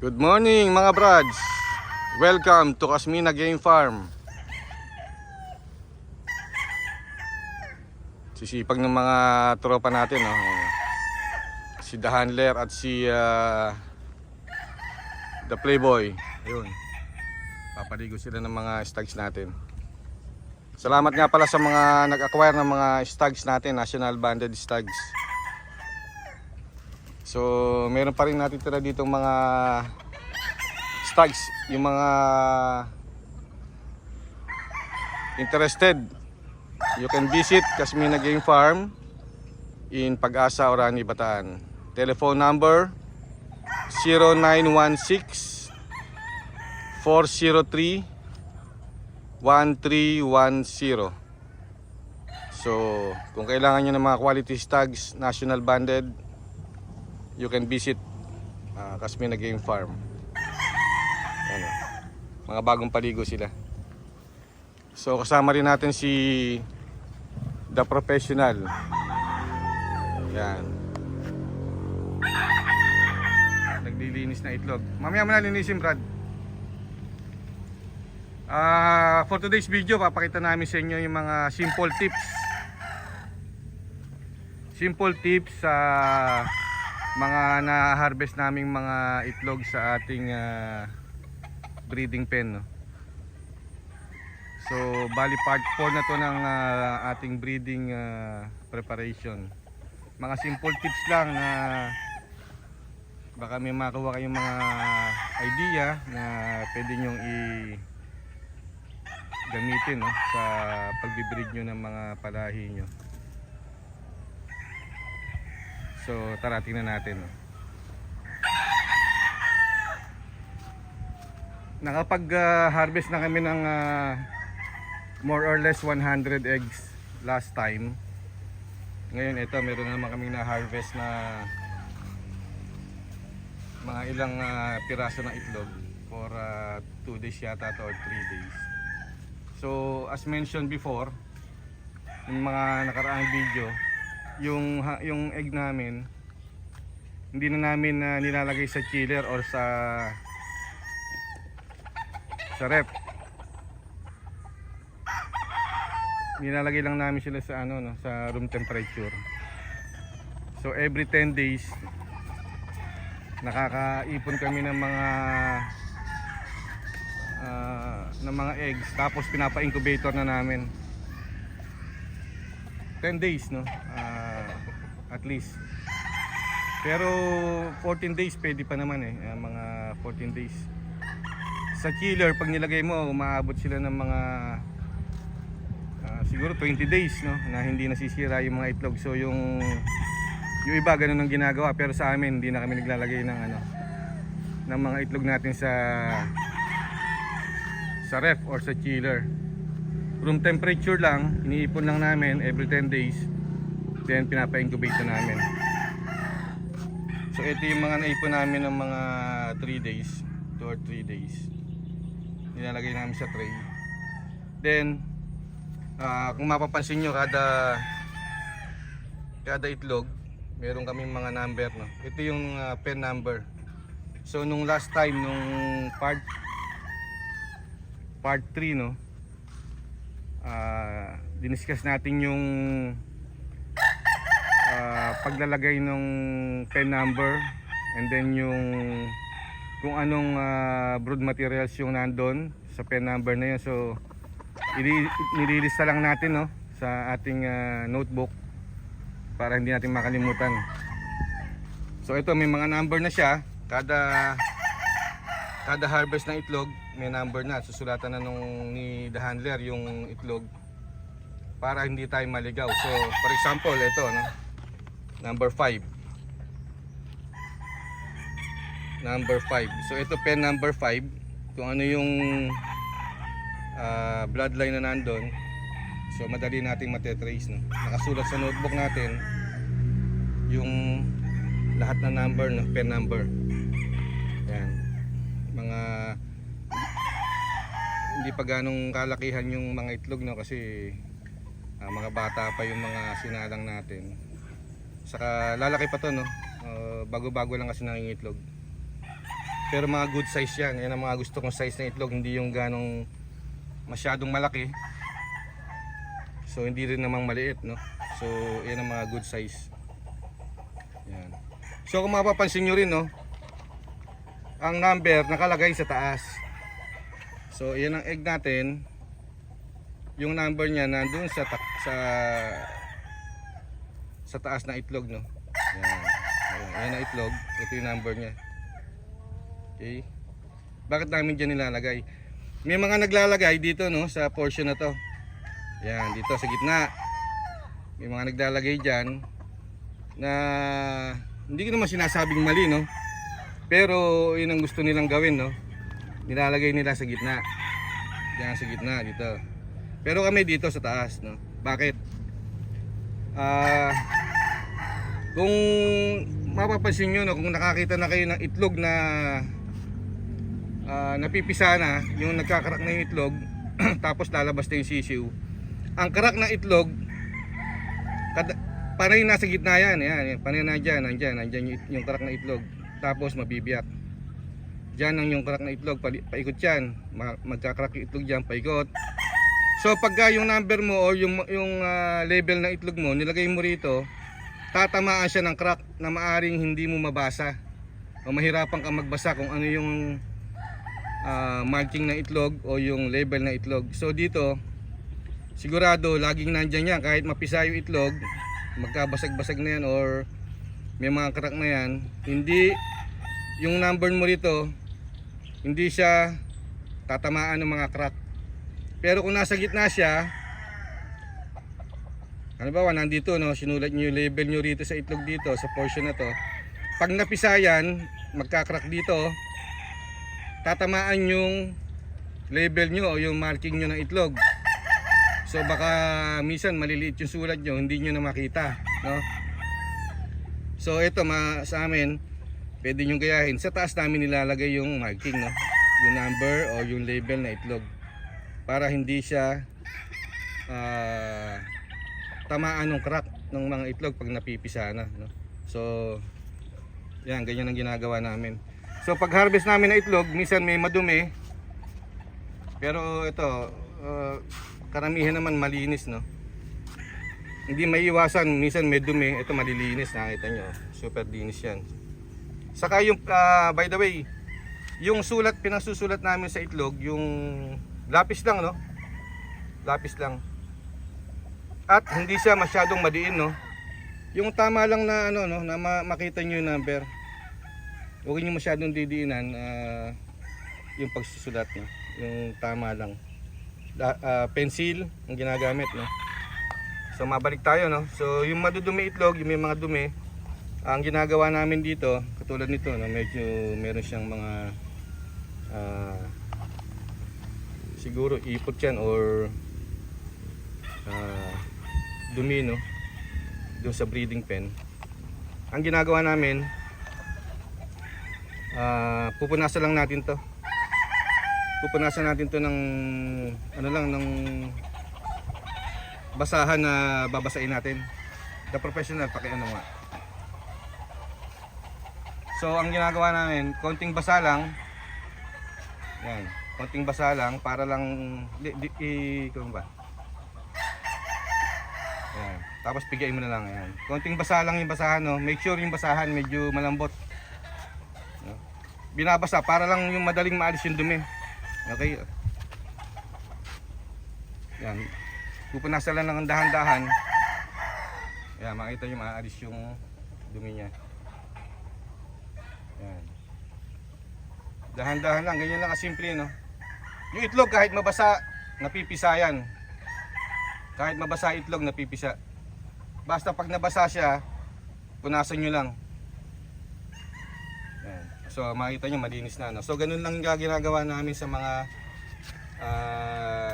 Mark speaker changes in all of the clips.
Speaker 1: Good morning mga brads. Welcome to Kasmina Game Farm. Sisipag ng mga tropa natin, no? Si The Handler at si ah, The Playboy. Ayun. Papaligo sila ng mga stags natin. Salamat nga pala sa mga nag-acquire ng mga stags natin, National Banded Stags. So, meron pa rin natitira dito mga stags, yung mga interested. You can visit Kasmina Game Farm in Pag-asa, Orani, Bataan. Telephone number 0916 403 1310. So, kung kailangan nyo ng mga quality stags, national banded, you can visit uh, Kasmina Game Farm. Ano, mga bagong paligo sila. So kasama rin natin si The Professional. Yan. Naglilinis na itlog. Mamaya mo na linisin, Brad. Ah, for today's video, papakita namin sa inyo yung mga simple tips. Simple tips sa mga na-harvest naming mga itlog sa ating ah, breeding pen. No? So, bali part 4 na to ng ah, ating breeding ah, preparation. Mga simple tips lang na baka may makuha kayong mga idea na pwede nyong i gamitin no, sa pagbibreed nyo ng mga palahi nyo. So, tara tingnan natin. Nakapag-harvest na kami ng ah, more or less 100 eggs last time. Ngayon ito, meron na naman kaming na-harvest na mga ilang ah, piraso ng itlog for 2 days yata to or 3 days. So, as mentioned before, yung mga nakaraang video, yung yung egg namin hindi na namin na nilalagay sa chiller or sa sa rep. Nilalagay lang namin sila sa ano no, sa room temperature. So every 10 days nakakaipon kami ng mga ah, ng mga eggs tapos pinapa-incubator na namin. 10 days no Ah, at least. Pero 14 days pwede pa naman eh. Mga 14 days. Sa chiller pag nilagay mo umaabot sila ng mga ah, siguro 20 days no? Na hindi nasisira yung mga itlog. So yung yung iba ganun ang ginagawa. Pero sa amin hindi na kami naglalagay ng ano ng mga itlog natin sa sa ref or sa chiller. Room temperature lang, iniipon lang namin every 10 days. Then pinapa-incubate na namin. So ito yung mga naipon namin ng mga 3 days, 2 or 3 days. Nilalagay namin sa tray. Then ah, kung mapapansin nyo kada kada itlog, meron kaming mga number no. Ito yung ah, pen number. So nung last time nung part part 3 no, ah diniscuss natin yung ah, paglalagay ng pen number and then yung kung anong ah, brood materials yung nandun sa pen number na yun. So ili- nililista lang natin no sa ating ah, notebook para hindi natin makalimutan. So ito may mga number na siya. Kada kada harvest ng itlog may number na. Susulatan na nung ni the handler yung itlog para hindi tayo maligaw. So for example ito no number 5 number 5 so ito pen number 5 kung ano yung ah, bloodline na nandun. So madali nating matetrace no? Nakasulat sa notebook natin yung lahat na number no? Pen number. Yan mga hindi pa ganong kalakihan yung mga itlog no? Kasi ah, mga bata pa yung mga sinalang natin saka lalaki pa to no Ah, bago-bago lang kasi nangingitlog Pero mga good size yan. Yan ang mga gusto kong size ng itlog. Hindi yung ganong masyadong malaki. So hindi rin namang maliit, no? So yan ang mga good size. Yan. So kung mapapansin nyo rin, no? Ang number nakalagay sa taas. So yan ang egg natin. Yung number niya nandun sa sa sa taas ng itlog, no? Yan. Ayan, yan ang itlog. Ito yung number niya. Okay. Bakit namin dyan nilalagay? May mga naglalagay dito, no? Sa portion na to. Yan, dito sa gitna. May mga naglalagay dyan na hindi ko naman sinasabing mali, no? Pero yun ang gusto nilang gawin, no? Nilalagay nila sa gitna. Diyan sa gitna, dito. Pero kami dito sa taas, no? Bakit? Ah... kung mapapansin nyo, no, kung nakakita na kayo ng itlog na ah, napipisa na, yung nagkakarak na yung itlog, tapos lalabas na yung sisiw, ang karak ng itlog kada, panay nasa gitna yan yan, panay na dyan nandyan, nandyan yung, yung karak ng itlog. Tapos mabibiyak. Dyan ang yung karak ng itlog paikot yan. Ma, magkakarak yung itlog dyan paikot so pagka yung number mo o yung, yung ah, label ng itlog mo nilagay mo rito tatamaan siya ng crack na maaring hindi mo mabasa. O mahirapan kang magbasa kung ano yung ah, marking ng itlog o yung label ng itlog. So dito sigurado laging nandyan yan. Kahit mapisa yung itlog magkabasag-basag na yan or may mga crack na yan. Hindi yung number mo rito hindi siya tatamaan ng mga crack pero kung nasa gitna siya ano ba nandito no sinulat niyo yung label niyo rito sa itlog dito sa portion na to pag napisa yan magka-crack dito tatamaan yung label nyo o yung marking nyo ng itlog So baka minsan maliliit yung sulat nyo, hindi nyo na makita, no? So ito ma sa amin, pwede nyo gayahin. Sa taas namin nilalagay yung marking, no? Yung number o yung label na itlog. Para hindi siya ah, tamaan ng crack ng mga itlog pag napipisa na, no? So yan, ganyan ang ginagawa namin. So pag harvest namin ng itlog, minsan may madumi. Pero ito, uh, karamihan naman malinis no hindi maiiwasan minsan may dumi ito malilinis nakita nyo super linis yan saka yung ah, by the way yung sulat pinasusulat namin sa itlog yung lapis lang no? Lapis lang. At hindi siya masyadong madiin no? Yung tama lang na ano no? Na ma- makita nyo yung number. Huwag nyo masyadong didiinan ah, yung pagsusulat no? Yung tama lang. La- ah, pencil ang ginagamit no? So mabalik tayo no? So yung madudumi itlog yung may mga dumi ang ginagawa namin dito katulad nito no? Medyo meron siyang mga ah, siguro ipot yan or ah, dumi no? Doon sa breeding pen. Ang ginagawa namin ah, pupunasan lang natin to. Pupunasan natin to ng ano lang ng basahan na babasain natin. The professional paki ano nga. So ang ginagawa namin konting basa lang. Yan konting basa lang para lang i, kung ba yan tapos pigain mo na lang yan konting basa lang yung basahan no make sure yung basahan medyo malambot no? binabasa para lang yung madaling maalis yung dumi Okay. Yan. Pupunasan lang ng dahan-dahan. Yan, makita nyo maaalis yung dumi niya. Yan. Dahan-dahan lang, ganyan lang kasimple, no? Yung itlog kahit mabasa, napipisa yan. Kahit mabasa itlog, napipisa. Basta pag nabasa siya, punasan nyo lang. Yan. So makita nyo malinis na. No? So ganun lang ginagawa namin sa mga ah,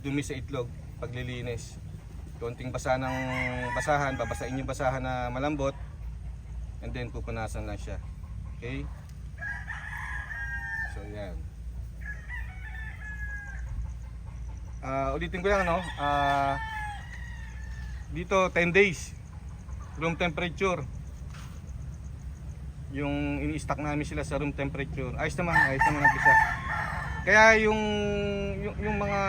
Speaker 1: dumi sa itlog paglilinis. Konting basa ng basahan, babasain yung basahan na malambot and then pupunasan lang siya. Okay? So yan. Ah, ulitin ko lang no. Ah, dito 10 days room temperature yung ini-stock namin sila sa room temperature. Ayos naman, ayos naman ang. Kaya yung, yung, yung mga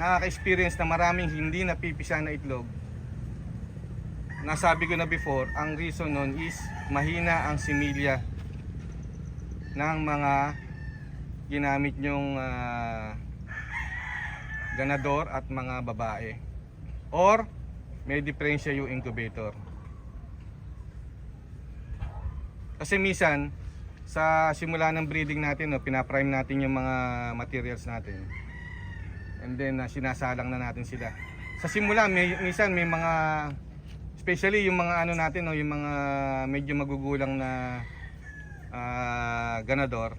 Speaker 1: nakaka-experience na maraming hindi napipisa na itlog, nasabi ko na before, ang reason nun is mahina ang similya ng mga ginamit nyong ah, ganador at mga babae. Or may diferensya yung incubator. Kasi minsan, sa simula ng breeding natin, no, pinaprime natin yung mga materials natin. And then, ah, sinasalang na natin sila. Sa simula, may, minsan may mga, especially yung mga ano natin, no, yung mga medyo magugulang na ah, ganador,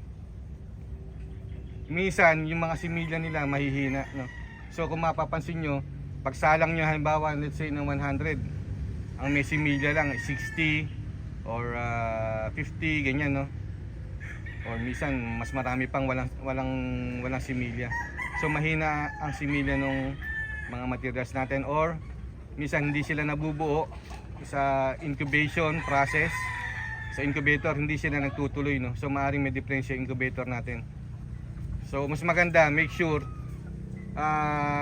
Speaker 1: minsan yung mga similya nila mahihina. No? So kung mapapansin nyo, pagsalang nyo halimbawa, let's say ng 100, ang may similya lang 60 or ah, 50 ganyan no? Or minsan mas marami pang walang walang walang similya. So mahina ang similya ng mga materials natin or minsan hindi sila nabubuo sa incubation process. Sa incubator hindi sila nagtutuloy no? So maaring may diferensya incubator natin. So mas maganda make sure ah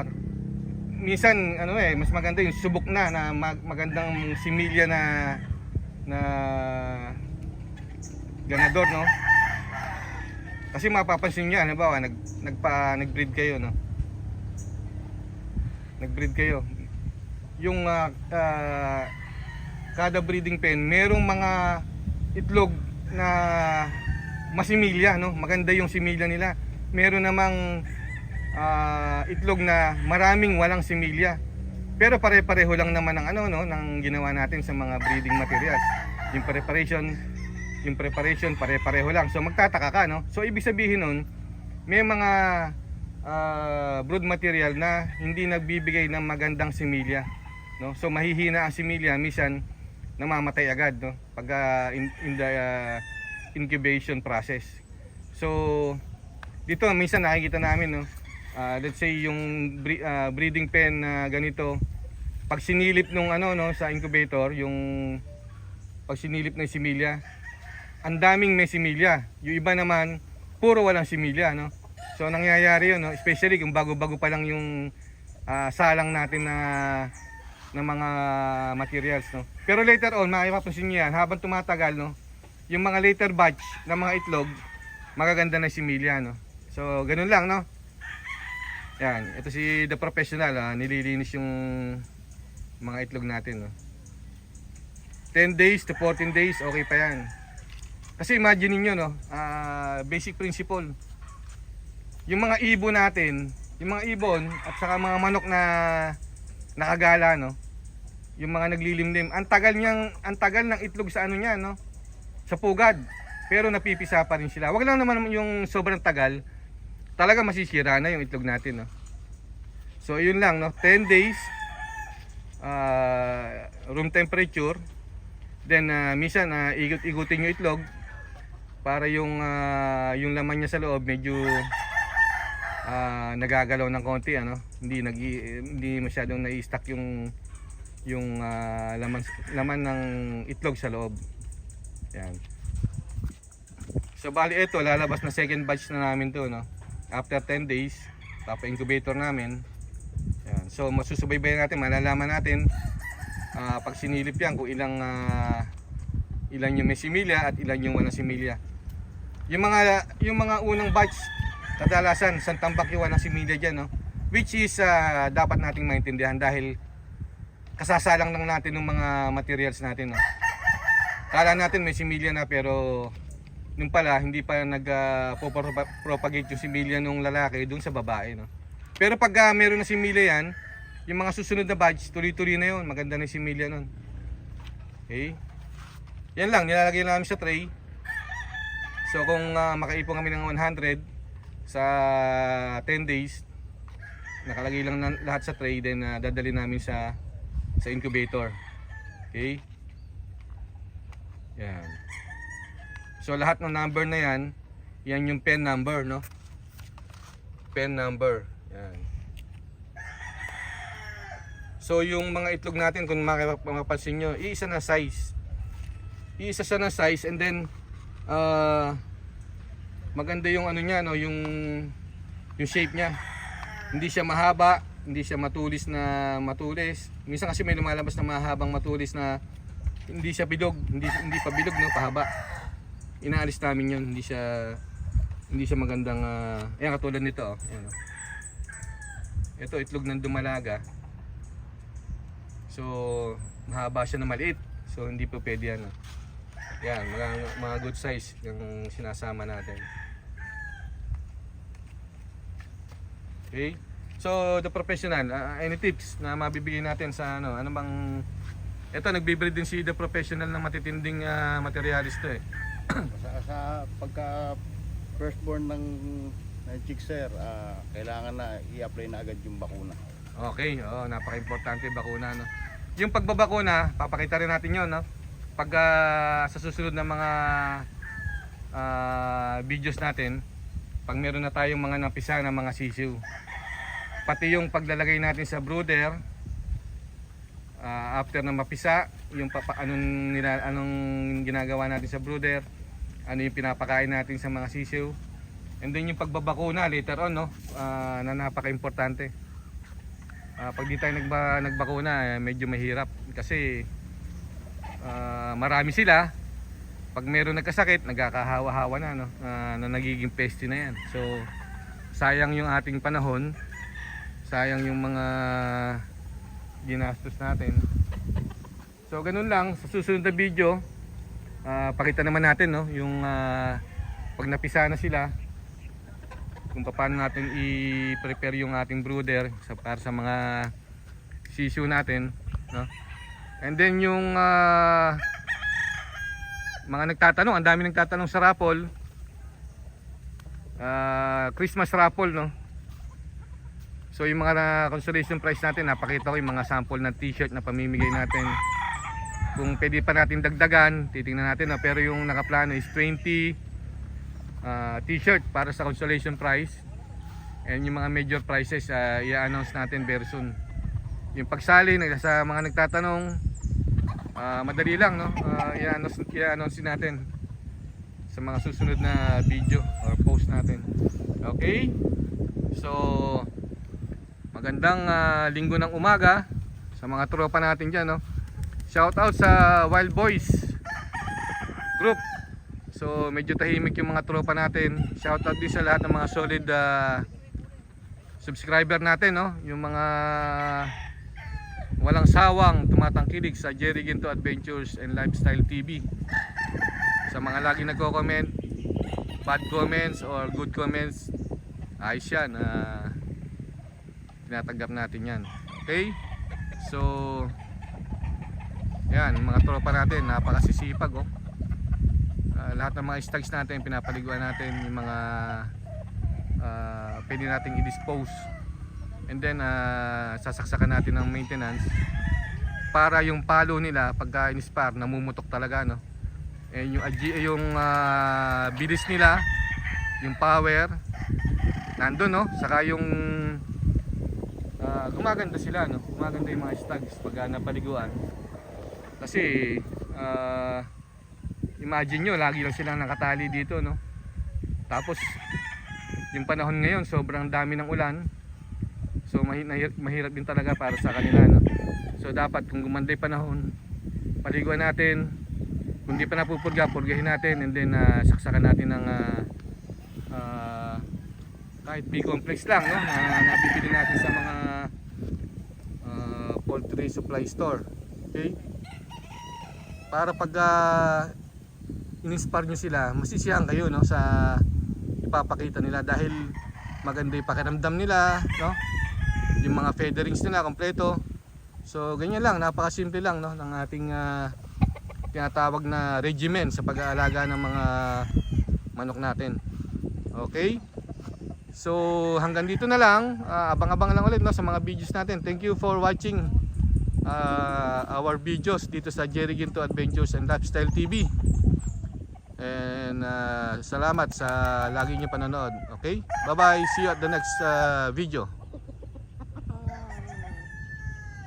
Speaker 1: minsan ano eh mas maganda yung subok na na mag- magandang similya na na ganador no? Kasi mapapansin niyo halimbawa nag nagpa nag-breed kayo no? Nag-breed kayo. Yung ah, ah, kada breeding pen merong mga itlog na masimilya no? Maganda yung similya nila. Meron namang ah, itlog na maraming walang similya. Pero pare-pareho lang naman ng ano no ng ginawa natin sa mga breeding materials. Yung preparation, yung preparation pare-pareho lang. So magtataka ka no. So ibig sabihin nun may mga ah, brood material na hindi nagbibigay ng magandang similya, no? So mahihina ang similya minsan namamatay agad no pag ah, in, in the ah, incubation process. So dito minsan nakikita namin no Ah, let's say yung ah, breeding pen na ganito pag sinilip nung ano no sa incubator yung pag sinilip ng similya ang daming may similya. Yung iba naman puro walang similya no? So nangyayari yun no? Especially kung bago-bago pa lang yung ah, salang natin na ng mga materials no? Pero later on mapapansin niyo yan habang tumatagal no? Yung mga later batch ng mga itlog magaganda na similya no? So ganun lang no yan, ito si The Professional, ah, nililinis yung mga itlog natin. No? 10 days to 14 days, okay pa yan. Kasi imagine niyo no, ah, basic principle. Yung mga ibon natin, yung mga ibon at saka mga manok na nakagala, no? Yung mga naglilimlim, ang tagal niyang, ang tagal ng itlog sa ano niya, no? Sa pugad. Pero napipisa pa rin sila. Wag lang naman yung sobrang tagal talaga masisira na yung itlog natin no. So yun lang no, 10 days ah, room temperature. Then ah, minsan uh, igot-igutin yung itlog para yung ah, yung laman niya sa loob medyo ah, nagagalaw ng konti ano. Hindi nag hindi masyadong nai-stack yung yung ah, laman laman ng itlog sa loob. Yan. So bali ito lalabas na second batch na namin to no after 10 days papa-incubator namin yan. so masusubaybayan natin malalaman natin ah, pag sinilip yan kung ilang ah, ilan yung may similya at ilan yung walang similya yung mga yung mga unang batch kadalasan isang tambak yung walang similya dyan no? which is ah, dapat nating maintindihan dahil kasasalang lang natin ng mga materials natin no? kala natin may similya na pero nung pala hindi pa nag-propagate yung similya nung lalaki doon sa babae no. Pero pag ah, meron na similya yan, yung mga susunod na batch, tuloy-tuloy na yun. Maganda na yung similya nun. Okay? Yan lang, nilalagay namin sa tray. So kung ah, makaipon kami ng 100 sa 10 days, nakalagay lang na, lahat sa tray, then ah, dadali namin sa sa incubator. Okay? Yan. So lahat ng number na yan, yan yung pen number, no? Pen number. Yan. So yung mga itlog natin, kung mapapansin nyo, iisa na size. iisa siya ng size and then ah, maganda yung ano niya no, yung yung shape niya. Hindi siya mahaba, hindi siya matulis na matulis. Minsan kasi may lumalabas na mahabang matulis na hindi siya bilog, hindi hindi pa bilog no, pahaba. Inaalis namin 'yon, hindi siya hindi siya magandang uh, ayan katulad nito oh. Ayan, oh. Ito itlog ng dumalaga. So, mahaba siya na maliit. So, hindi po pwede yan. oh. Yan, mga, mga good size yung sinasama natin. Okay? So, the professional, ah, any tips na mabibigay natin sa ano? Ano bang ito nagbi-breed din si the professional ng matitinding ah, materialist to eh.
Speaker 2: Sa, sa pagka firstborn ng, ng chick sir, ah, kailangan na i-apply na agad yung bakuna.
Speaker 1: Okay, oo, napaka-importante bakuna no. Yung pagbabakuna, papakita rin natin 'yon, no. Pag ah, sa susunod na mga ah, videos natin, pag meron na tayong mga napisa na mga sisiw. Pati yung paglalagay natin sa brooder, ah, after na mapisa, yung papa, anong nila anong ginagawa natin sa brooder, ano yung pinapakain natin sa mga sisiw. And then yung pagbabakuna later on no, ah, na napaka-importante. Ah, pag di tayo nagba, nagbakuna, eh, medyo mahirap kasi ah, marami sila. Pag meron nagkasakit, nagkakahawa-hawa na, no? Ah, na nagiging peste na yan. So, sayang yung ating panahon. Sayang yung mga ginastos natin. So, ganun lang. Sa susunod na video, ah, pakita naman natin, no? Yung ah, pag napisa na sila, kung paano natin i-prepare yung ating brooder sa para sa mga sisiu natin, no? And then yung ah, mga nagtatanong, ang dami nagtatanong sa raffle. Ah, Christmas raffle, no? So yung mga consolation prize natin, napakita ko yung mga sample ng t-shirt na pamimigay natin. Kung pwede pa natin dagdagan, titingnan natin na pero yung nakaplano is 20 ah, t-shirt para sa consolation prize. And yung mga major prizes ah, i-announce natin very soon. Yung pagsali sa mga nagtatanong, ah, madali lang no. Ah, i-announce, i-announce natin sa mga susunod na video or post natin. Okay? So magandang ah, linggo ng umaga sa mga tropa natin diyan no. Shout out sa Wild Boys group. So medyo tahimik yung mga tropa natin. Shout out din sa lahat ng mga solid ah, subscriber natin no, yung mga walang sawang tumatangkilik sa Jerry Ginto Adventures and Lifestyle TV. Sa mga lagi nagko-comment, bad comments or good comments, ayos yan. ah, tinatanggap natin yan. Okay? So, yan, mga tropa natin, napakasisipag oh. Ah, lahat ng mga stags natin, pinapaliguan natin yung mga ah, pwede nating i-dispose. And then, ah, sasaksakan natin ng maintenance para yung palo nila pagka in-spar, namumutok talaga, no? And yung, agi- yung ah, bilis nila, yung power, nandun, no? Saka yung gumaganda sila, no? Gumaganda yung mga stags pag napaliguan. Kasi, ah, imagine nyo, lagi lang silang nakatali dito, no? Tapos, yung panahon ngayon, sobrang dami ng ulan. So, mahirap din talaga para sa kanila, no? So, dapat kung gumanda yung panahon, paliguan natin. Kung di pa napupurga, purgahin natin. And then, ah, saksakan natin ng ah, ah, kahit B-complex lang, no? Na nabibili natin sa mga poultry supply store. Okay? Para pag uh, in-inspire nyo sila, masisiyahan kayo no, sa ipapakita nila dahil maganda yung pakiramdam nila, no? Yung mga featherings nila kompleto. So ganyan lang, napakasimple lang no ng ating ah, tinatawag na regimen sa pag-aalaga ng mga manok natin. Okay? So hanggang dito na lang, Ah, abang-abang lang ulit no sa mga videos natin. Thank you for watching ah, our videos dito sa Jerry Ginto Adventures and Lifestyle TV. And ah, salamat sa lagi niyo panonood. Okay? Bye-bye. See you at the next ah, video.